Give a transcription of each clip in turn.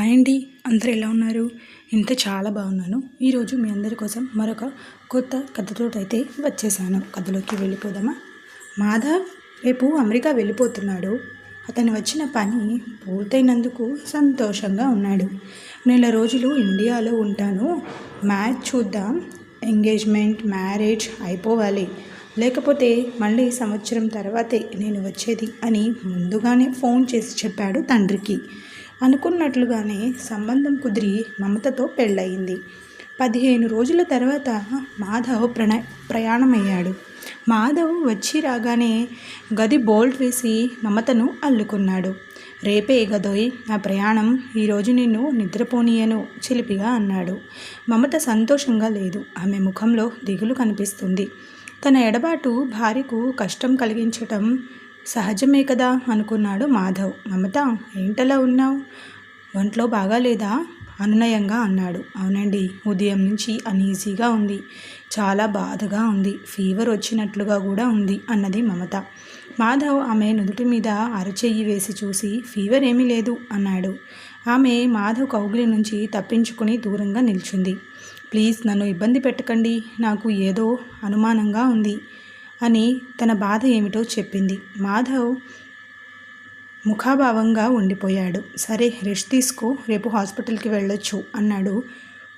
Hi అండి అందరూ ఎలా ఉన్నారు? ఇంత చాలా బాగున్నాను. ఈరోజు మీ అందరి కోసం మరొక కొత్త కథతో అయితే వచ్చేసాను. కథలోకి వెళ్ళిపోదామా? మాధవ్ రేపు అమెరికా వెళ్ళిపోతున్నాడు. అతను వచ్చిన పని పూర్తయినందుకు సంతోషంగా ఉన్నాడు. నెల రోజులు ఇండియాలో ఉంటాను. మ్యాచ్ చూద్దాం. ఎంగేజ్మెంట్ మ్యారేజ్ అయిపోవాలి. లేకపోతే మళ్ళీ సంవత్సరం తర్వాతే నేను వచ్చేది అని ముందుగానే ఫోన్ చేసి చెప్పాడు తండ్రికి. అనుకున్నట్లుగానే సంబంధం కుదిరి మమతతో పెళ్ళయింది. పదిహేను రోజుల తర్వాత మాధవ్ ప్రణ ప్రయాణమయ్యాడు. మాధవ్ వచ్చి రాగానే గది బోల్ట్ వేసి మమతను అల్లుకున్నాడు. రేపే గదోయ్ నా ప్రయాణం ఈరోజు నిన్ను నిద్రపోనీయను చిలిపిగా అన్నాడు. మమత సంతోషంగా లేదు. ఆమె ముఖంలో దిగులు కనిపిస్తుంది. తన ఎడబాటు భార్యకు కష్టం కలిగించటం సహజమే కదా అనుకున్నాడు మాధవ్. మమత ఏంటలా ఉన్నావు? ఒంట్లో బాగాలేదా? అనునయంగా అన్నాడు. అవునండి ఉదయం నుంచి అనీజీగా ఉంది. చాలా బాధగా ఉంది. ఫీవర్ వచ్చినట్లుగా కూడా ఉంది అన్నది మమత. మాధవ్ ఆమె నుదుటి మీద అరచెయ్యి వేసి చూసి ఫీవర్ ఏమీ లేదు అన్నాడు. ఆమె మాధవ్ కౌగిలి నుంచి తప్పించుకుని దూరంగా నిల్చుంది. ప్లీజ్ నన్ను ఇబ్బంది పెట్టకండి. నాకు ఏదో అనుమానంగా ఉంది. అని తన బాధ ఏమిటో చెప్పింది. మాధవ్ ముఖాభావంగా ఉండిపోయాడు. సరే రెస్ట్ తీసుకో రేపు హాస్పిటల్కి వెళ్ళొచ్చు అన్నాడు.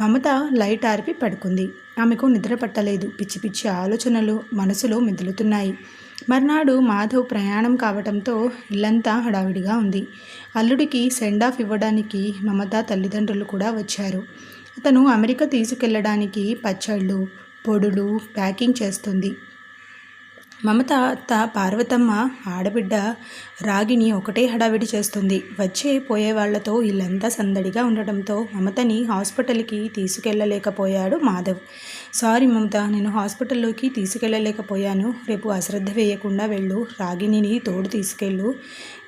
మమత లైట్ ఆర్పి పడుకుంది. ఆమెకు నిద్ర పట్టలేదు. పిచ్చి పిచ్చి ఆలోచనలు మనసులో మెదులుతున్నాయి. మర్నాడు మాధవ్ ప్రయాణం కావటంతో ఇల్లంతా హడావిడిగా ఉంది. అల్లుడికి సెండ్ ఆఫ్ ఇవ్వడానికి మమత తల్లిదండ్రులు కూడా వచ్చారు. అతను అమెరికా తీసుకెళ్ళడానికి పచ్చళ్ళు పొడులు ప్యాకింగ్ చేస్తుంది. మమత అత్త పార్వతమ్మ ఆడబిడ్డ రాగిని ఒకటే హడావిడి చేస్తుంది. వచ్చే పోయే వాళ్ళతో ఇల్లంతా సందడిగా ఉండటంతో మమతని హాస్పిటల్కి తీసుకెళ్ళలేకపోయాడు మాధవ్. సారీ మమత నేను హాస్పిటల్లోకి తీసుకెళ్ళలేకపోయాను. రేపు అశ్రద్ధ వేయకుండా వెళ్ళు. రాగిణిని తోడు తీసుకెళ్ళు.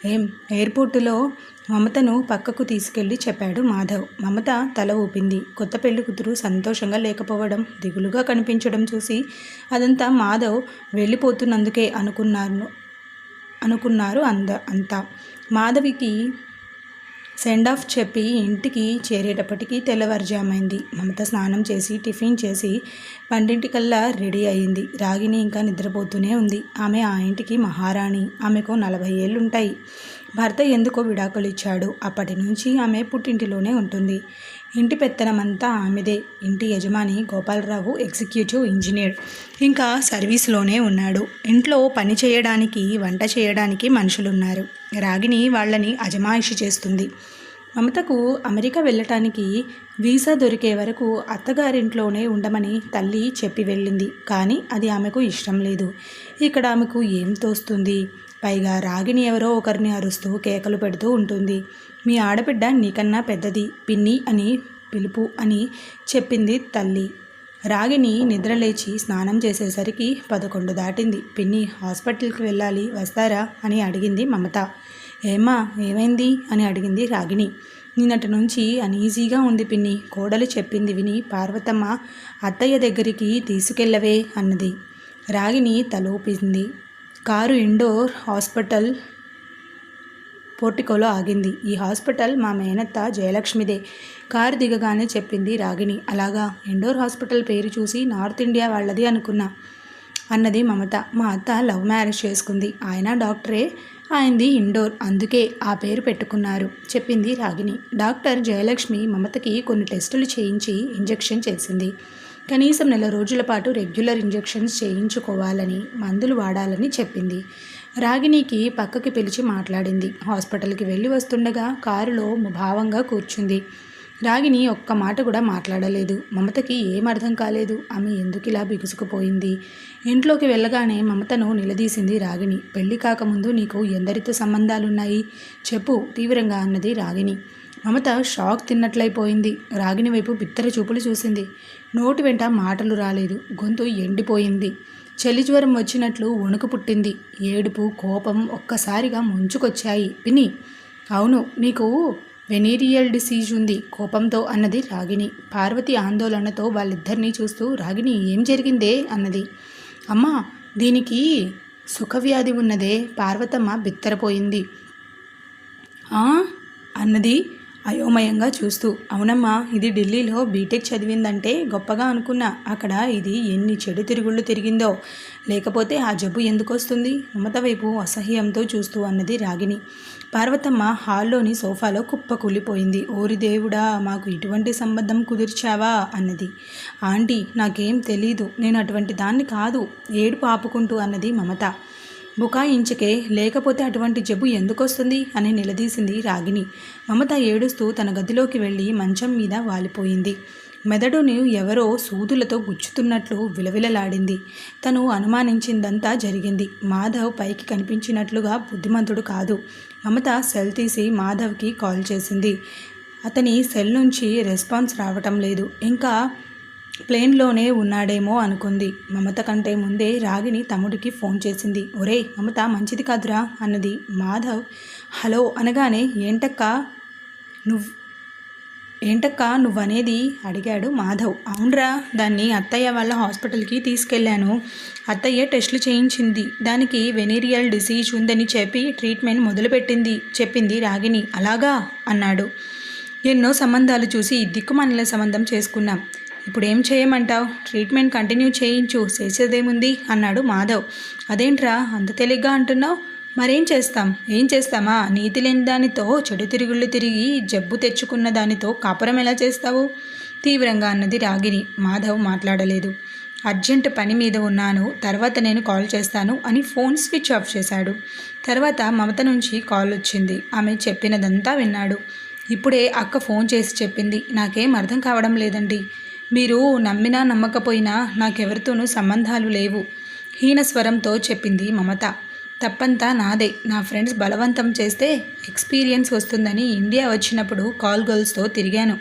ఏం? ఎయిర్పోర్టులో మమతను పక్కకు తీసుకెళ్ళి చెప్పాడు మాధవ్. మమత తల ఊపింది. కొత్త పెళ్ళి కూతురు సంతోషంగా లేకపోవడం దిగులుగా కనిపించడం చూసి అదంతా మాధవ్ వెళ్ళిపోతున్నందుకే అనుకున్నారు అనుకున్నారు అంద అంతా. మాధవికి సెండ్ ఆఫ్ చెప్పి ఇంటికి చేరేటప్పటికీ తెల్లవారుజామైంది. మమత స్నానం చేసి టిఫిన్ చేసి పండింటికల్లా రెడీ అయింది. రాగిని ఇంకా నిద్రపోతూనే ఉంది. ఆమె ఆ ఇంటికి మహారాణి. ఆమెకు నలభై ఏళ్ళుంటాయి. భర్త ఎందుకో విడాకులు ఇచ్చాడు అప్పటి నుంచి ఆమె పుట్టింటిలోనే ఉంటుంది. ఇంటి పెత్తనమంతా ఆమెదే. ఇంటి యజమాని గోపాలరావు ఎగ్జిక్యూటివ్ ఇంజనీర్. ఇంకా సర్వీస్లోనే ఉన్నాడు. ఇంట్లో పని చేయడానికి వంట చేయడానికి మనుషులున్నారు. రాగిని వాళ్ళని అజమాయిషి చేస్తుంది. మమతకు అమెరికా వెళ్ళటానికి వీసా దొరికే వరకు అత్తగారింట్లోనే ఉండమని తల్లి చెప్పి వెళ్ళింది. కానీ అది ఆమెకు ఇష్టం లేదు. ఇక్కడ ఆమెకు ఏం తోస్తుంది? పైగా రాగిని ఎవరో ఒకరిని అరుస్తూ కేకలు పెడుతూ ఉంటుంది. మీ ఆడబిడ్డ నీకన్నా పెద్దది పిన్ని అని పిలుపు అని చెప్పింది తల్లి. రాగిని నిద్రలేచి స్నానం చేసేసరికి పదకొండు దాటింది. పిన్ని హాస్పిటల్కి వెళ్ళాలి వస్తారా అని అడిగింది మమత. ఏమా ఏమైంది అని అడిగింది రాగిణి నిన్నటి నుంచి అనీజీగా ఉంది పిన్ని కోడలు చెప్పింది విని పార్వతమ్మ అత్తయ్య దగ్గరికి తీసుకెళ్ళవే అన్నది. రాగిని తలూపింది. కారు ఇండోర్ హాస్పిటల్ పోర్టికోలో ఆగింది. ఈ హాస్పిటల్ మా మేనత్త జయలక్ష్మిదే. కారు దిగగానే చెప్పింది రాగిణి. అలాగా? ఇండోర్ హాస్పిటల్ పేరు చూసి నార్త్ ఇండియా వాళ్ళది అనుకున్నా. అన్నది మమత. మా అత్త లవ్ మ్యారేజ్ చేసుకుంది. ఆయన డాక్టరే. ఆయనది ఇండోర్. అందుకే ఆ పేరు పెట్టుకున్నారు చెప్పింది రాగిణి. డాక్టర్ జయలక్ష్మి మమతకి కొన్ని టెస్టులు చేయించి ఇంజెక్షన్ చేసింది. కనీసం నెల రోజుల పాటు రెగ్యులర్ ఇంజెక్షన్స్ చేయించుకోవాలని మందులు వాడాలని చెప్పింది. రాగిణికి పక్కకి పిలిచి మాట్లాడింది. హాస్పిటల్కి వెళ్ళి వస్తుండగా కారులో భావంగా కూర్చుంది. రాగిని ఒక్క మాట కూడా మాట్లాడలేదు. మమతకి ఏం అర్థం కాలేదు. ఆమె ఎందుకు ఇలా బిగుసుకుపోయింది? ఇంట్లోకి వెళ్ళగానే మమతను నిలదీసింది రాగిణి. పెళ్ళి కాకముందు నీకు ఎందరితో సంబంధాలున్నాయి? చెప్పు తీవ్రంగా అన్నది రాగిణి. మమత షాక్ తిన్నట్లయిపోయింది. రాగిని వైపు బిత్తర చూపులు చూసింది. నోటి వెంట మాటలు రాలేదు. గొంతు ఎండిపోయింది. చలి జ్వరం వచ్చినట్లు వణుకు పుట్టింది. ఏడుపు కోపం ఒక్కసారిగా ముంచుకొచ్చాయి. పిని అవును నీకు వెనీరియల్ డిసీజ్ ఉంది. కోపంతో అన్నది రాగిణి. పార్వతి ఆందోళనతో వాళ్ళిద్దరినీ చూస్తూ రాగిణి ఏం జరిగిందే? అన్నది. అమ్మా దీనికి సుఖవ్యాధి ఉన్నదే. పార్వతమ్మ బిత్తరపోయింది. అన్నది. అయోమయంగా చూస్తూ అవునమ్మా ఇది ఢిల్లీలో బీటెక్ చదివిందంటే గొప్పగా అనుకున్నా. అక్కడ ఇది ఎన్ని చెడు తిరుగుళ్ళు తిరిగిందో. లేకపోతే ఆ జబ్బు ఎందుకు వస్తుంది మమత వైపు అసహ్యంతో చూస్తూ అన్నది రాగిని పార్వతమ్మ హాల్లోని సోఫాలో కుప్ప కూలిపోయింది. ఓరి దేవుడా మాకు ఇటువంటి సంబంధం కుదిర్చావా? అన్నది. ఆంటీ నాకేం తెలీదు. నేను అటువంటి దాన్ని కాదు. ఏడుపు ఆపుకుంటూ అన్నది మమత. బుకాయించకే లేకపోతే అటువంటి జబ్బు ఎందుకు వస్తుంది అని నిలదీసింది రాగిని మమత ఏడుస్తూ తన గదిలోకి వెళ్ళి మంచం మీద వాలిపోయింది. మెదడుని ఎవరో సూదులతో గుచ్చుతున్నట్లు విలవిలలాడింది. తను అనుమానించిందంతా జరిగింది. మాధవ్ పైకి కనిపించినట్లుగా బుద్ధిమంతుడు కాదు. మమత సెల్ తీసి మాధవ్కి కాల్ చేసింది. అతని సెల్ నుంచి రెస్పాన్స్ రావటం లేదు. ఇంకా ప్లేన్లోనే ఉన్నాడేమో అనుకుంది. మమత కంటే ముందే రాగిని తమ్ముడికి ఫోన్ చేసింది. ఒరే మమత మంచిది కాదురా అన్నది. మాధవ్ హలో అనగానే ఏంటక్క నువ్వు ఏంటక్క నువ్వనేది అడిగాడు మాధవ్. అవునరా దాన్ని అత్తయ్య వాళ్ళ హాస్పిటల్కి తీసుకెళ్ళాను. అత్తయ్య టెస్టులు చేయించింది. దానికి వెనీరియల్ డిసీజ్ ఉందని చెప్పి ట్రీట్మెంట్ మొదలుపెట్టింది చెప్పింది రాగిని. అలాగా? అన్నాడు. ఎన్నో సంబంధాలు చూసి దిక్కుమాలిన సంబంధం చేసుకున్నాం. ఇప్పుడు ఏం చేయమంటావు? ట్రీట్మెంట్ కంటిన్యూ చేయించు చేసేదేముంది? అన్నాడు మాధవ్. అదేంట్రా అంత తెలిగ్గా అంటున్నావు? మరేం చేస్తాం? ఏం చేస్తామా? నీతి లేని దానితో చెడు తిరుగుళ్ళు తిరిగి జబ్బు తెచ్చుకున్న దానితో కాపురం ఎలా చేస్తావు? తీవ్రంగా అన్నది రాగిని మాధవ్ మాట్లాడలేదు. అర్జెంట్ పని మీద ఉన్నాను తర్వాత నేను కాల్ చేస్తాను అని ఫోన్ స్విచ్ ఆఫ్ చేశాడు. తర్వాత మమత నుంచి కాల్ వచ్చింది. ఆమె చెప్పినదంతా విన్నాడు. ఇప్పుడే అక్క ఫోన్ చేసి చెప్పింది. నాకేం అర్థం కావడం లేదండి. మీరు నమ్మినా నమ్మకపోయినా నాకెవరితోనూ సంబంధాలు లేవు. హీన స్వరంతో చెప్పింది మమత. తప్పంతా నాదే. నా ఫ్రెండ్స్ బలవంతం చేస్తే ఎక్స్పీరియన్స్ వస్తుందని ఇండియా వచ్చినప్పుడు కాల్ గర్ల్స్తో తిరిగాను.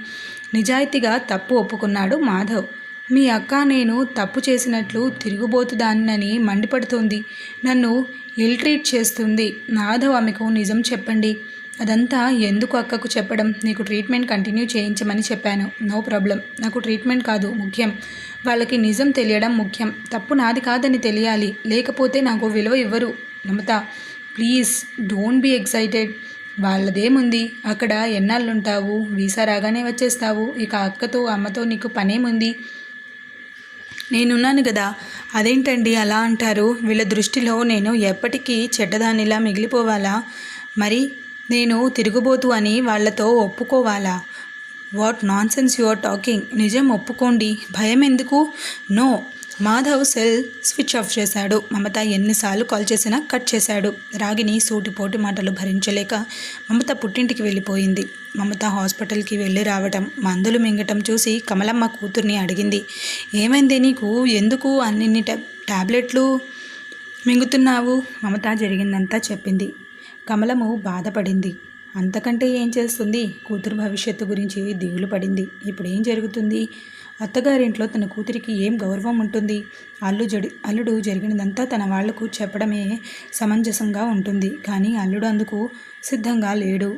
నిజాయితీగా తప్పు ఒప్పుకున్నాడు మాధవ్. మీ అక్క నేను తప్పు చేసినట్లు తిరుగుబోతుదాన్నని మండిపడుతుంది. నన్ను ఇల్ ట్రీట్ చేస్తుంది. మాధవ్ ఆమెకు నిజం చెప్పండి. అదంతా ఎందుకు అక్కకు చెప్పడం? నీకు ట్రీట్మెంట్ కంటిన్యూ చేయించమని చెప్పాను. No problem. నాకు ట్రీట్మెంట్ కాదు. ముఖ్యం. వాళ్ళకి నిజం తెలియడం ముఖ్యం. తప్పు నాది కాదని తెలియాలి. లేకపోతే నాకు విలువ ఇవ్వరు. Mamata please don't be excited. వాళ్ళదేముంది? అక్కడ ఎన్నాళ్ళుంటావు? వీసా రాగానే వచ్చేస్తావు. ఇక అక్కతో అమ్మతో నీకు పనేముంది? నేనున్నాను కదా అదేంటండి అలా అంటారు? వీళ్ళ దృష్టిలో నేను ఎప్పటికీ చెడ్డదానిలా మిగిలిపోవాలా? మరి నేను తిరుగుబోతు అని వాళ్ళతో ఒప్పుకోవాలా? What nonsense your talking? నిజం ఒప్పుకోండి. భయం ఎందుకు no. Madhav cell switch off చేశాడు. మమత ఎన్నిసార్లు కాల్ చేసినా కట్ చేశాడు. రాగిని సూటిపోటి మాటలు భరించలేక మమత పుట్టింటికి వెళ్ళిపోయింది. మమత హాస్పిటల్కి వెళ్ళి రావటం మందులు మింగటం చూసి కమలమ్మ కూతుర్ని అడిగింది. ఏమైంది నీకు? ఎందుకు అన్ని ట్యాబ్లెట్లు మింగుతున్నావు? మమత జరిగిందంతా చెప్పింది. కమలము బాధపడింది. అంతకంటే ఏం చేస్తుంది? కూతురు భవిష్యత్తు గురించి దిగులు పడింది. ఇప్పుడు ఏం జరుగుతుంది? అత్తగారింట్లో తన కూతురికి ఏం గౌరవం ఉంటుంది? అల్లు జడి అల్లుడు జరిగినదంతా తన వాళ్ళకు చెప్పడమే సమంజసంగా ఉంటుంది. కానీ అల్లుడు అందుకు సిద్ధంగా లేడు.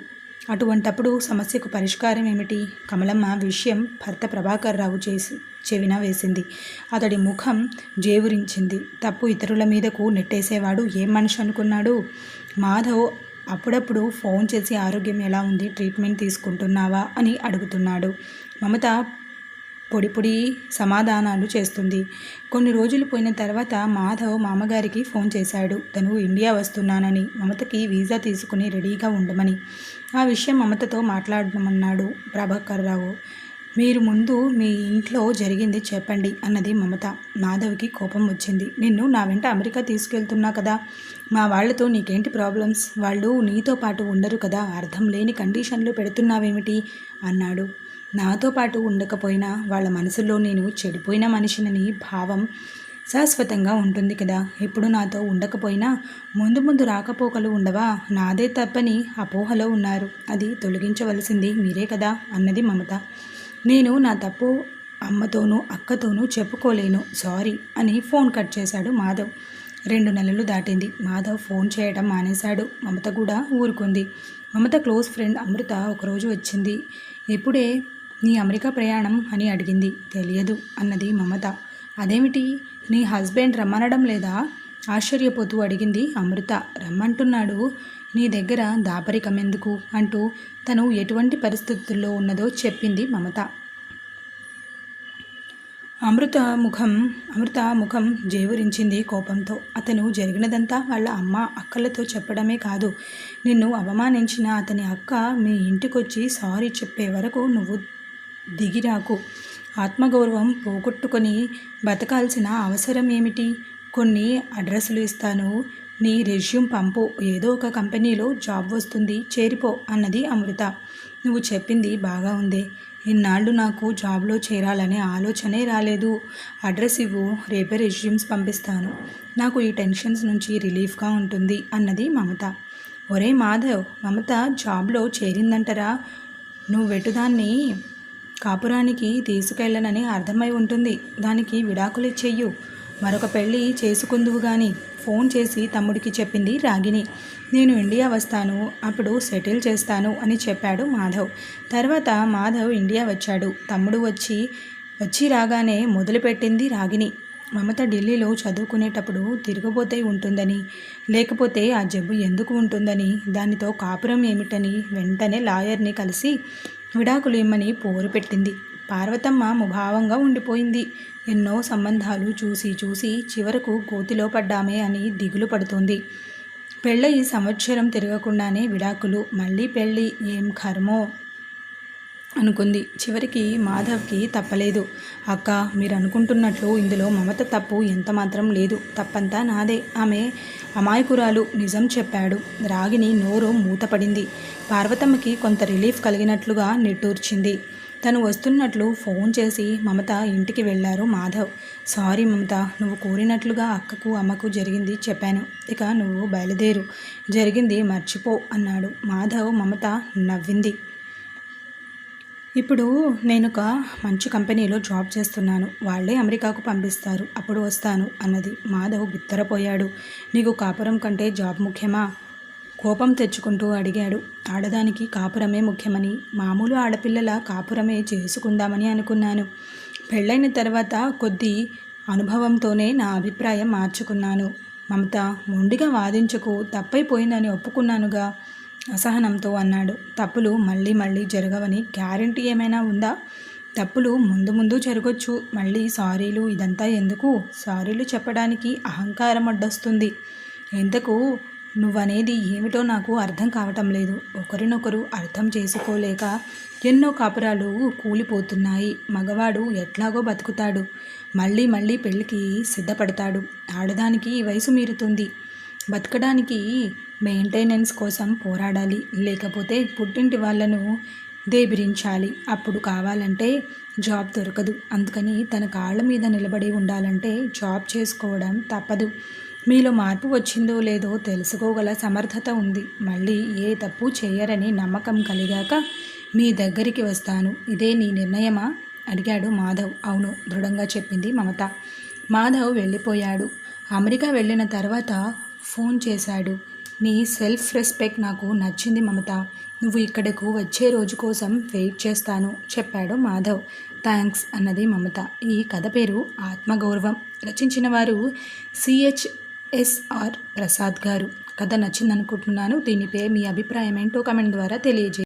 అటువంటప్పుడు సమస్యకు పరిష్కారం ఏమిటి? కమలమ్మ విషయం భర్త ప్రభాకర్ రావు చేసి చెవిన వేసింది. అతడి ముఖం జేవురించింది. తప్పు ఇతరుల మీదకు నెట్టేసేవాడు ఏం మనిషి అనుకున్నాడు? మాధవ్ అప్పుడప్పుడు ఫోన్ చేసి ఆరోగ్యం ఎలా ఉంది? ట్రీట్మెంట్ తీసుకుంటున్నావా? అని అడుగుతున్నాడు. మమత పొడి పొడి సమాధానాలు చేస్తుంది. కొన్ని రోజులు పోయిన తర్వాత మాధవ్ మామగారికి ఫోన్ చేశాడు. తను ఇండియా వస్తున్నానని మమతకి వీసా తీసుకుని రెడీగా ఉండమని. ఆ విషయం మమతతో మాట్లాడమన్నాడు ప్రభాకర్ రావు. మీరు ముందు మీ ఇంట్లో జరిగింది చెప్పండి అన్నది మమత. మాధవ్కి కోపం వచ్చింది. నిన్ను నా వెంట అమెరికా తీసుకెళ్తున్నా కదా. మా వాళ్ళతో నీకేంటి ప్రాబ్లమ్స్? వాళ్ళు నీతో పాటు ఉండరు కదా. అర్థం లేని కండిషన్లు పెడుతున్నావేమిటి? అన్నాడు. నాతో పాటు ఉండకపోయినా వాళ్ళ మనసులో నేను చెడిపోయిన మనిషినని భావం శాశ్వతంగా ఉంటుంది కదా. ఇప్పుడు నాతో ఉండకపోయినా ముందు ముందు రాకపోకలు ఉండవా? నాదే తప్పని అపోహలో ఉన్నారు. అది తొలగించవలసింది మీరే కదా అన్నది మమత. నేను నా తప్పు అమ్మతోనూ అక్కతోనూ చెప్పుకోలేను. సారీ అని ఫోన్ కట్ చేశాడు మాధవ్. రెండు నెలలు దాటింది. మాధవ్ ఫోన్ చేయడం మానేశాడు. మమత కూడా ఊరుకుంది. మమత క్లోజ్ ఫ్రెండ్ అమృత ఒకరోజు వచ్చింది. ఇప్పుడే నీ అమెరికా ప్రయాణం అని అడిగింది. తెలియదు అన్నది మమత. అదేమిటి? నీ హస్బెండ్ రమ్మనడం లేదా? ఆశ్చర్యపోతూ అడిగింది అమృత. రమ్మంటున్నాడు. నీ దగ్గర దాపరికం ఎందుకు? అంటూ తను ఎటువంటి పరిస్థితుల్లో ఉన్నదో చెప్పింది మమత. అమృత ముఖం అమృత ముఖం జేవురించింది కోపంతో. అతను జరిగినదంతా వాళ్ళ అమ్మ అక్కలతో చెప్పడమే కాదు. నిన్ను అవమానించిన అతని అక్క మీ ఇంటికొచ్చి సారీ చెప్పే వరకు నువ్వు దిగిరాకు. ఆత్మగౌరవం పోగొట్టుకొని బతకాల్సిన అవసరం ఏమిటి కొన్ని అడ్రస్లు ఇస్తాను. నీ రెజ్యూమ్ పంపు. ఏదో ఒక కంపెనీలో జాబ్ వస్తుంది. చేరిపో అన్నది అమృత. నువ్వు చెప్పింది బాగా ఉంది. ఇన్నాళ్ళు నాకు జాబ్లో చేరాలనే ఆలోచనే రాలేదు. అడ్రస్ ఇవ్వు. రేపే రెజ్యూమ్స్ పంపిస్తాను. నాకు ఈ టెన్షన్స్ నుంచి రిలీఫ్గా ఉంటుంది అన్నది మమత. ఒరే మాధవ్ మమత జాబ్లో చేరిందంటరా? నువ్వు వెటుదాన్ని కాపురానికి తీసుకెళ్ళనని అర్థమై ఉంటుంది. దానికి విడాకులు ఇచ్చేయు మరొక పెళ్ళి చేసుకుందువు గాని ఫోన్ చేసి తమ్ముడికి చెప్పింది రాగిని నేను ఇండియా వస్తాను అప్పుడు సెటిల్ చేస్తాను అని చెప్పాడు మాధవ్. తర్వాత మాధవ్ ఇండియా వచ్చాడు. తమ్ముడు వచ్చి వచ్చి రాగానే మొదలుపెట్టింది రాగిని మమత ఢిల్లీలో చదువుకునేటప్పుడు తిరగబోతే ఉంటుందని లేకపోతే ఆ జబ్బు ఎందుకు ఉంటుందని దానితో కాపురం ఏమిటని వెంటనే లాయర్ని కలిసి విడాకులు ఇమ్మని పోరు పెట్టింది. పార్వతమ్మ ముభావంగా ఉండిపోయింది. ఎన్నో సంబంధాలు చూసి చూసి చివరకు గోతిలో పడ్డామే అని దిగులు పడుతుంది. పెళ్ళయి సంవత్సరం తిరగకుండానే విడాకులు మళ్ళీ పెళ్ళి ఏం కర్మో? అనుకుంది. చివరికి మాధవ్కి తప్పలేదు. అక్క మీరు అనుకుంటున్నట్లు ఇందులో మమత తప్పు ఎంత మాత్రం లేదు. తప్పంతా నాదే. ఆమె అమాయకురాలు నిజం చెప్పాడు. రాగిని నోరు మూతపడింది. పార్వతమ్మకి కొంత రిలీఫ్ కలిగినట్లుగా నిట్టూర్చింది. తను వస్తున్నట్లు ఫోన్ చేసి మమత ఇంటికి వెళ్ళారు మాధవ్. సారీ మమత నువ్వు కోరినట్లుగా అక్కకు అమ్మకు జరిగింది చెప్పాను. ఇక నువ్వు బయలుదేరు. జరిగింది మర్చిపో అన్నాడు మాధవ్. మమత నవ్వింది. ఇప్పుడు నేను ఒక మంచి కంపెనీలో జాబ్ చేస్తున్నాను. వాళ్ళే అమెరికాకు పంపిస్తారు. అప్పుడు వస్తాను అన్నది. మాధవ్ బిత్తరపోయాడు. నీకు కాపురం కంటే జాబ్ ముఖ్యమా? కోపం తెచ్చుకుంటూ అడిగాడు. ఆడదానికి కాపురమే ముఖ్యమని మామూలు ఆడపిల్లల కాపురమే చేసుకుందామని అనుకున్నాను. పెళ్ళైన తర్వాత కొద్ది అనుభవంతోనే నా అభిప్రాయం మార్చుకున్నాను. మమత మొండిగా వాదించకు తప్పైపోయిందని ఒప్పుకున్నానుగా. అసహనంతో అన్నాడు. తప్పులు మళ్ళీ మళ్ళీ జరగవని గ్యారంటీ ఏమైనా ఉందా? తప్పులు ముందు ముందు జరగొచ్చు. మళ్ళీ సారీలు ఇదంతా ఎందుకు? సారీలు చెప్పడానికి అహంకారం అడ్డొస్తుంది. ఎందుకు? నువ్వనేది ఏమిటో నాకు అర్థం కావటం లేదు. ఒకరినొకరు అర్థం చేసుకోలేక ఎన్నో కాపురాలు కూలిపోతున్నాయి. మగవాడు ఎట్లాగో బతుకుతాడు. మళ్ళీ మళ్ళీ పెళ్ళికి సిద్ధపడతాడు. ఆడదానికి వయసు మీరుతుంది. బతకడానికి మెయింటెనెన్స్ కోసం పోరాడాలి. లేకపోతే పుట్టింటి వాళ్ళను దేబిరించాలి. అప్పుడు కావాలంటే జాబ్ దొరకదు. అందుకని తన కాళ్ళ మీద నిలబడి ఉండాలంటే జాబ్ చేసుకోవడం తప్పదు. మీలో మార్పు వచ్చిందో లేదో తెలుసుకోగల సమర్థత ఉంది. మళ్ళీ ఏ తప్పు చేయరని నమ్మకం కలిగాక మీ దగ్గరికి వస్తాను. ఇదే నీ నిర్ణయమా? అడిగాడు మాధవ్. అవును దృఢంగా చెప్పింది మమత. మాధవ్ వెళ్ళిపోయాడు. అమెరికా వెళ్ళిన తర్వాత ఫోన్ చేశాడు. నీ సెల్ఫ్ రెస్పెక్ట్ నాకు నచ్చింది మమత. నువ్వు ఇక్కడకు వచ్చే రోజు కోసం వెయిట్ చేస్తాను చెప్పాడు మాధవ్. థ్యాంక్స్ అన్నది మమత. ఈ కథ పేరు ఆత్మగౌరవం. రచించిన వారు సిహెచ్ ఎస్ఆర్ ప్రసాద్ గారు. కథ నచ్చిందనుకుంటున్నాను. దీనిపై మీ అభిప్రాయం ఏంటో కమెంట్ ద్వారా తెలియజేయండి.